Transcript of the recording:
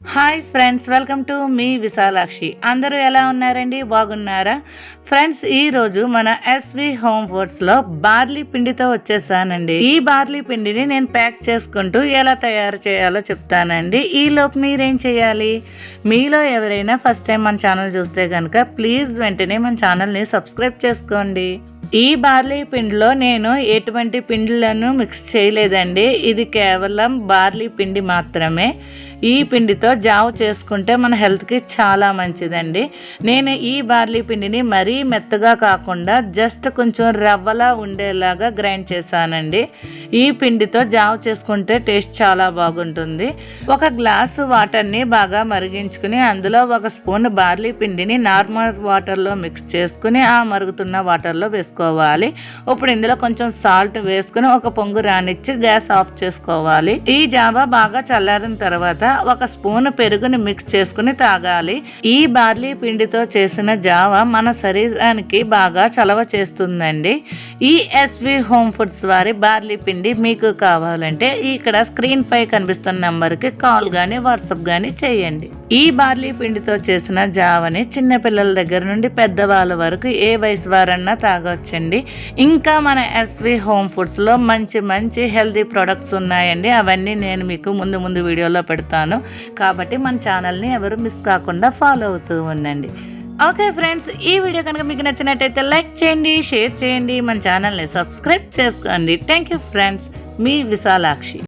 Hi friends welcome to మీ విశాలాక్షి అందరూ ఎలా ఉన్నారండి? బాగున్నారా? ఫ్రెండ్స్ ఈరోజు మన ఎస్వి హోమ్ ఫుడ్స్లో బార్లీ పిండితో వచ్చేసానండి. ఈ బార్లీ పిండిని నేను ప్యాక్ చేసుకుంటూ ఎలా తయారు చేయాలో చెప్తానండి. ఈ లోపు మీరేం చేయాలి? మీలో ఎవరైనా ఫస్ట్ టైం మన ఛానల్ చూస్తే కనుక ప్లీజ్ వెంటనే మన ఛానల్ని సబ్స్క్రైబ్ చేసుకోండి. ఈ బార్లీ పిండిలో నేను ఎటువంటి పిండిలను మిక్స్ చేయలేదండి. ఇది కేవలం బార్లీ పిండి మాత్రమే. ఈ పిండితో జావ చేసుకుంటే మన హెల్త్కి చాలా మంచిదండి. నేను ఈ బార్లీ పిండిని మరీ మెత్తగా కాకుండా జస్ట్ కొంచెం రవ్వలా ఉండేలాగా గ్రైండ్ చేశానండి. ఈ పిండితో జావ చేసుకుంటే టేస్ట్ చాలా బాగుంటుంది. ఒక గ్లాసు వాటర్ని బాగా మరిగించుకుని అందులో ఒక స్పూన్ బార్లీ పిండిని నార్మల్ వాటర్లో మిక్స్ చేసుకుని ఆ మరుగుతున్న వాటర్లో వేసుకోవాలి. ఇప్పుడు ఇందులో కొంచెం సాల్ట్ వేసుకుని ఒక పొంగు రానిచ్చి గ్యాస్ ఆఫ్ చేసుకోవాలి. ఈ జావా బాగా చల్లారిన తర్వాత ఒక స్పూన్ పెరుగుని మిక్స్ చేసుకుని తాగాలి. ఈ బార్లీ పిండితో చేసిన జావ మన శరీరానికి బాగా చలవ చేస్తుందండి. ఈ ఎస్వి హోమ్ ఫుడ్స్ వారి బార్లీ పిండి మీకు కావాలంటే ఇక్కడ స్క్రీన్ పై కనిపిస్తున్న నంబర్కి కాల్ కానీ వాట్సాప్ కానీ చేయండి. ఈ బార్లీ పిండితో చేసిన జావని చిన్నపిల్లల దగ్గర నుండి పెద్దవాళ్ళ వరకు ఏ వయసు వారన్నా తాగొచ్చండి. ఇంకా మన ఎస్వి హోమ్ ఫుడ్స్లో మంచి మంచి హెల్తీ ప్రొడక్ట్స్ ఉన్నాయండి. అవన్నీ నేను మీకు ముందు ముందు వీడియోలో పెడతాను. కాబట్టి మన ఛానల్ని ఎవరు మిస్ కాకుండా ఫాలో అవుతూ ఉండండి. ఓకే ఫ్రెండ్స్ ఈ వీడియో కనుక మీకు నచ్చినట్టయితే లైక్ చేయండి షేర్ చేయండి మన ఛానల్ని సబ్స్క్రైబ్ చేసుకోండి. థ్యాంక్ యూ ఫ్రెండ్స్ మీ విశాలాక్షి.